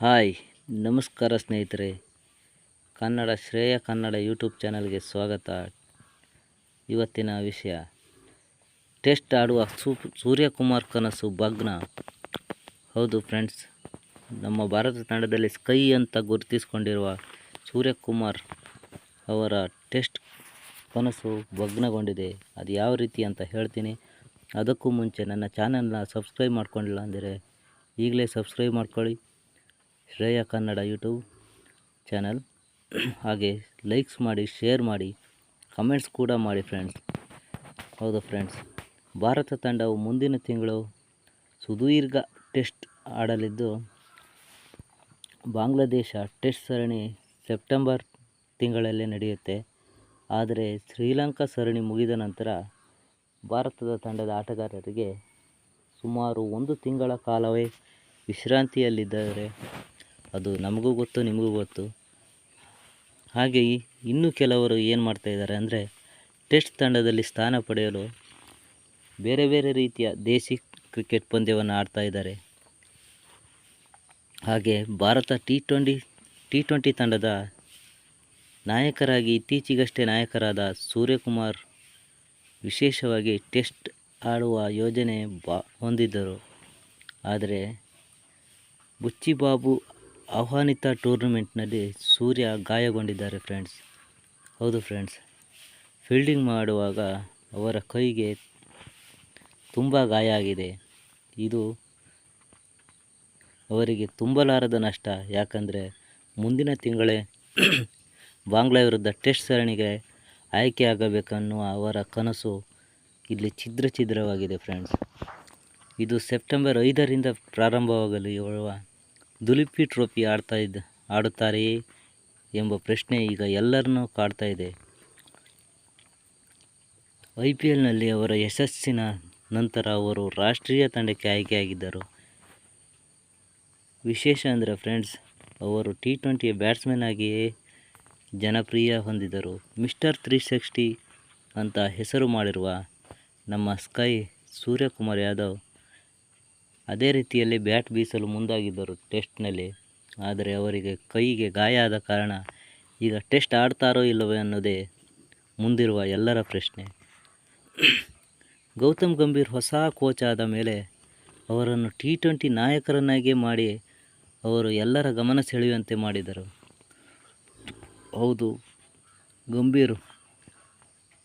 Hi, ನಮಸ್ಕಾರ ಸ್ನೇಹಿತರೆ. ಕನ್ನಡ ಶ್ರೇಯ Kannada YouTube ಚಾನಲ್ಗೆ ಸ್ವಾಗತ. ಇವತ್ತಿನ ವಿಷಯ, ಟೆಸ್ಟ್ ಆಡುವ ಸೂ, ಸೂರ್ಯಕುಮಾರ್ ಕನಸು ಭಗ್ನ. ಹೌದು ಫ್ರೆಂಡ್ಸ್, ನಮ್ಮ ಭಾರತ ತಂಡದಲ್ಲಿ ಸ್ಕೈ ಅಂತ ಗುರುತಿಸಿಕೊಂಡಿರುವ ಸೂರ್ಯಕುಮಾರ್ ಅವರ ಟೆಸ್ಟ್ ಕನಸು ಭಗ್ನಗೊಂಡಿದೆ. ಅದು ಯಾವ ರೀತಿ ಅಂತ ಹೇಳ್ತೀನಿ. ಅದಕ್ಕೂ ಮುಂಚೆ ನನ್ನ ಚಾನಲ್ನ ಸಬ್ಸ್ಕ್ರೈಬ್ ಮಾಡ್ಕೊಂಡಿಲ್ಲ ಅಂದರೆ ಈಗಲೇ ಸಬ್ಸ್ಕ್ರೈಬ್ ಮಾಡ್ಕೊಳ್ಳಿ. ಶ್ರೇಯ ಕನ್ನಡ ಯೂಟ್ಯೂಬ್ ಚಾನಲ್. ಹಾಗೆ ಲೈಕ್ಸ್ ಮಾಡಿ ಶೇರ್ ಮಾಡಿ ಕಮೆಂಟ್ಸ್ ಕೂಡ ಮಾಡಿ ಫ್ರೆಂಡ್ಸ್ ಹೌದು ಫ್ರೆಂಡ್ಸ್ ಭಾರತ ತಂಡವು ಮುಂದಿನ ತಿಂಗಳು ಸುದೀರ್ಘ ಟೆಸ್ಟ್ ಆಡಲಿದ್ದು, ಬಾಂಗ್ಲಾದೇಶ ಟೆಸ್ಟ್ ಸರಣಿ ಸೆಪ್ಟೆಂಬರ್ ತಿಂಗಳಲ್ಲೇ ನಡೆಯುತ್ತೆ. ಆದರೆ ಶ್ರೀಲಂಕಾ ಸರಣಿ ಮುಗಿದ ನಂತರ ಭಾರತದ ತಂಡದ ಆಟಗಾರರಿಗೆ ಸುಮಾರು ಒಂದು ತಿಂಗಳ ಕಾಲವೇ ವಿಶ್ರಾಂತಿಯಲ್ಲಿದ್ದಾರೆ. ಅದು ನಮಗೂ ಗೊತ್ತು, ನಿಮಗೂ ಗೊತ್ತು. ಹಾಗೆ ಇನ್ನೂ ಕೆಲವರು ಏನು ಮಾಡ್ತಾ ಇದ್ದಾರೆ ಅಂದರೆ ಟೆಸ್ಟ್ ತಂಡದಲ್ಲಿ ಸ್ಥಾನ ಪಡೆಯಲು ಬೇರೆ ಬೇರೆ ರೀತಿಯ ದೇಸಿ ಕ್ರಿಕೆಟ್ ಪಂದ್ಯವನ್ನು ಆಡ್ತಾ ಇದ್ದಾರೆ. ಹಾಗೆ Bharat T twenty T twenty ತಂಡದ ನಾಯಕರಾಗಿ ಇತ್ತೀಚೆಗಷ್ಟೇ ನಾಯಕರಾದ ಸೂರ್ಯಕುಮಾರ್ ವಿಶೇಷವಾಗಿ ಟೆಸ್ಟ್ ಆಡುವ ಯೋಜನೆ ಬಾ, ಹೊಂದಿದ್ದರು. ಆದರೆ ಬುಚ್ಚಿಬಾಬು ಆಹ್ವಾನಿತ ಟೂರ್ನಮೆಂಟ್ನಲ್ಲಿ ಸೂರ್ಯ ಗಾಯಗೊಂಡಿದ್ದಾರೆ ಫ್ರೆಂಡ್ಸ್ ಹೌದು ಫ್ರೆಂಡ್ಸ್ ಫೀಲ್ಡಿಂಗ್ ಮಾಡುವಾಗ ಅವರ ಕೈಗೆ ತುಂಬ ಗಾಯ ಆಗಿದೆ. ಇದು ಅವರಿಗೆ ತುಂಬಲಾರದ ನಷ್ಟ. ಯಾಕಂದರೆ ಮುಂದಿನ ತಿಂಗಳೇ ಬಾಂಗ್ಲಾ ವಿರುದ್ಧ ಟೆಸ್ಟ್ ಸರಣಿಗೆ ಆಯ್ಕೆಯಾಗಬೇಕನ್ನುವ ಅವರ ಕನಸು ಇಲ್ಲಿ ಛಿದ್ರ ಛಿದ್ರವಾಗಿದೆ ಫ್ರೆಂಡ್ಸ್ ಇದು ಸೆಪ್ಟೆಂಬರ್ ಐದರಿಂದ ಪ್ರಾರಂಭವಾಗಲು ಇರುವ ದುಲಿಪಿ ಟ್ರೋಫಿ ಆಡ್ತಾ ಇದ್ದ ಆಡುತ್ತಾರೆಯೇ ಎಂಬ ಪ್ರಶ್ನೆ ಈಗ ಎಲ್ಲರನ್ನೂ ಕಾಡ್ತಾ ಇದೆ. ಐ ಪಿ ಎಲ್ನಲ್ಲಿ ಅವರ ಯಶಸ್ಸಿನ ನಂತರ ಅವರು ರಾಷ್ಟ್ರೀಯ ತಂಡಕ್ಕೆ ಆಯ್ಕೆಯಾಗಿದ್ದರು. ವಿಶೇಷ ಅಂದರೆ ಫ್ರೆಂಡ್ಸ್ ಅವರು ಟಿ ಟ್ವೆಂಟಿಯ ಬ್ಯಾಟ್ಸ್ಮನ್ ಆಗಿಯೇ ಜನಪ್ರಿಯ ಹೊಂದಿದರು ಮಿಸ್ಟರ್ ತ್ರೀ ಸಿಕ್ಸ್ಟಿ ಅಂತ ಹೆಸರು ಮಾಡಿರುವ ನಮ್ಮ ಸ್ಕೈ ಸೂರ್ಯಕುಮಾರ್ ಯಾದವ್ ಅದೇ ರೀತಿಯಲ್ಲಿ ಬ್ಯಾಟ್ ಬೀಸಲು ಮುಂದಾಗಿದ್ದರು ಟೆಸ್ಟ್ನಲ್ಲಿ. ಆದರೆ ಅವರಿಗೆ ಕೈಗೆ ಗಾಯ ಆದ ಕಾರಣ ಈಗ ಟೆಸ್ಟ್ ಆಡ್ತಾರೋ ಇಲ್ಲವೋ ಅನ್ನೋದೇ ಮುಂದಿರುವ ಎಲ್ಲರ ಪ್ರಶ್ನೆ. ಗೌತಮ್ ಗಂಭೀರ್ ಹೊಸ ಕೋಚ್ ಆದ ಮೇಲೆ ಅವರನ್ನು ಟಿ ಟ್ವೆಂಟಿ ನಾಯಕರನ್ನಾಗಿ ಮಾಡಿ ಅವರು ಎಲ್ಲರ ಗಮನ ಸೆಳೆಯುವಂತೆ ಮಾಡಿದರು. ಹೌದು, ಗಂಭೀರ್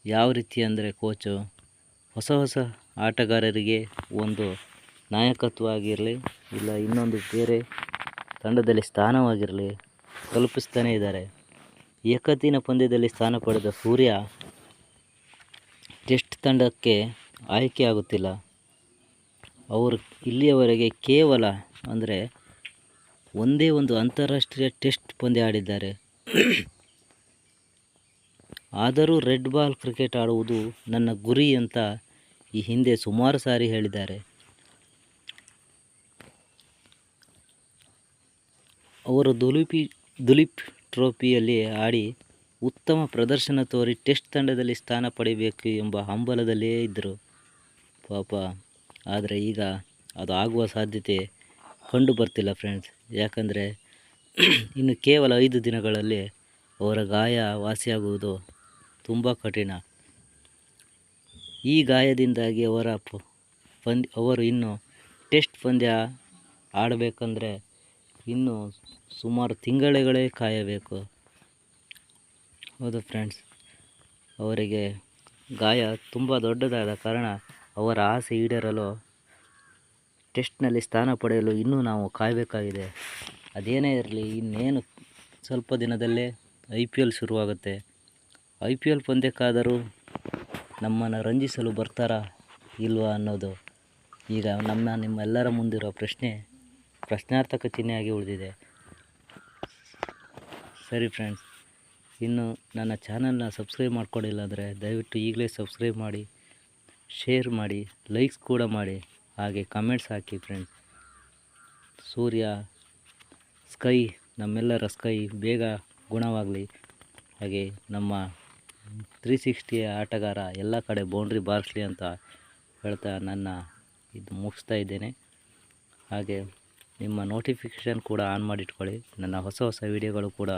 ಯಾವ ರೀತಿ ಅಂದರೆ ಕೋಚು ಹೊಸ ಹೊಸ ಆಟಗಾರರಿಗೆ ಒಂದು ನಾಯಕತ್ವ ಆಗಿರಲಿ ಇಲ್ಲ ಇನ್ನೊಂದು ಬೇರೆ ತಂಡದಲ್ಲಿ ಸ್ಥಾನವಾಗಿರಲಿ ಕಲ್ಪಿಸ್ತಾನೇ ಇದ್ದಾರೆ. ಏಕದಿನ ಪಂದ್ಯದಲ್ಲಿ ಸ್ಥಾನ ಪಡೆದ ಸೂರ್ಯ ಟೆಸ್ಟ್ ತಂಡಕ್ಕೆ ಆಯ್ಕೆಯಾಗುತ್ತಿಲ್ಲ ಅವರು ಇಲ್ಲಿಯವರೆಗೆ ಕೇವಲ ಅಂದರೆ ಒಂದೇ ಒಂದು ಅಂತಾರಾಷ್ಟ್ರೀಯ ಟೆಸ್ಟ್ ಪಂದ್ಯ ಆಡಿದ್ದಾರೆ. ಆದರೂ ರೆಡ್ ಬಾಲ್ ಕ್ರಿಕೆಟ್ ಆಡುವುದು ನನ್ನ ಗುರಿ ಅಂತ ಈ ಹಿಂದೆ ಸುಮಾರು ಸಾರಿ ಹೇಳಿದ್ದಾರೆ. ಅವರು ದುಲಿಪಿ, ದುಲೀಪ್ ಟ್ರೋಫಿಯಲ್ಲಿ ಆಡಿ ಉತ್ತಮ ಪ್ರದರ್ಶನ ತೋರಿ ಟೆಸ್ಟ್ ತಂಡದಲ್ಲಿ ಸ್ಥಾನ ಪಡೆಯಬೇಕು ಎಂಬ ಹಂಬಲದಲ್ಲೇ ಇದ್ದರು. ಪಾಪ, ಆದರೆ ಈಗ ಅದು ಆಗುವ ಸಾಧ್ಯತೆ ಕಂಡು ಬರ್ತಿಲ್ಲ ಫ್ರೆಂಡ್ಸ್ ಯಾಕಂದರೆ ಇನ್ನು ಕೇವಲ ಐದು ದಿನಗಳಲ್ಲಿ ಅವರ ಗಾಯ ವಾಸಿಯಾಗುವುದು ತುಂಬ ಕಠಿಣ. ಈ ಗಾಯದಿಂದಾಗಿ ಅವರ ಪಂದ್ಯ, ಅವರು ಇನ್ನು ಟೆಸ್ಟ್ ಪಂದ್ಯ ಆಡಬೇಕಂದ್ರೆ ಇನ್ನು ಸುಮಾರು ತಿಂಗಳುಗಳೇ ಕಾಯಬೇಕು. ಹೌದು ಫ್ರೆಂಡ್ಸ್ ಅವರಿಗೆ ಗಾಯ ತುಂಬ ದೊಡ್ಡದಾದ ಕಾರಣ ಅವರ ಆಸೆ ಈಡೇರಲು ಟೆಸ್ಟ್ನಲ್ಲಿ ಸ್ಥಾನ ಪಡೆಯಲು ಇನ್ನೂ ನಾವು ಕಾಯಬೇಕಾಗಿದೆ. ಅದೇನೇ ಇರಲಿ, ಇನ್ನೇನು ಸ್ವಲ್ಪ ದಿನದಲ್ಲೇ ಐ ಪಿ ಎಲ್ ಶುರುವಾಗುತ್ತೆ. ಐ ಪಿ ಎಲ್ ಪಂದ್ಯಕ್ಕಾದರೂ ನಮ್ಮನ್ನು ರಂಜಿಸಲು ಬರ್ತಾರಾ ಇಲ್ವಾ ಅನ್ನೋದು ಈಗ ನಮ್ಮ ನಿಮ್ಮೆಲ್ಲರ ಮುಂದಿರೋ ಪ್ರಶ್ನೆ. ಪ್ರಶ್ನಾರ್ಥಕ ಚಿಹ್ನೆಯಾಗಿ ಉಳಿದಿದೆ. ಸರಿ ಫ್ರೆಂಡ್ಸ್ ಇನ್ನು ನನ್ನ ಚಾನಲ್ನ ಸಬ್ಸ್ಕ್ರೈಬ್ ಮಾಡ್ಕೊಂಡಿಲ್ಲ ಅಂದರೆ ದಯವಿಟ್ಟು ಈಗಲೇ ಸಬ್ಸ್ಕ್ರೈಬ್ ಮಾಡಿ ಶೇರ್ ಮಾಡಿ ಲೈಕ್ಸ್ ಕೂಡ ಮಾಡಿ, ಹಾಗೆ ಕಮೆಂಟ್ಸ್ ಹಾಕಿ ಫ್ರೆಂಡ್ಸ್ ಸೂರ್ಯ ಸ್ಕೈ ನಮ್ಮೆಲ್ಲರ ಸ್ಕೈ ಬೇಗ ಗುಣವಾಗಲಿ. ಹಾಗೆ ನಮ್ಮ ತ್ರೀ ಸಿಕ್ಸ್ಟಿಯ ಆಟಗಾರ ಎಲ್ಲ ಕಡೆ ಬೌಂಡ್ರಿ ಬಾರಿಸ್ಲಿ ಅಂತ ಹೇಳ್ತಾ ನನ್ನ ಇದು ಮುಗಿಸ್ತಾ ಇದ್ದೇನೆ. ಹಾಗೆ ನಿಮ್ಮ ನೋಟಿಫಿಕೇಷನ್ ಕೂಡ ಆನ್ ಮಾಡಿಟ್ಕೊಳ್ಳಿ. ನನ್ನ ಹೊಸ ಹೊಸ ವೀಡಿಯೋಗಳು ಕೂಡ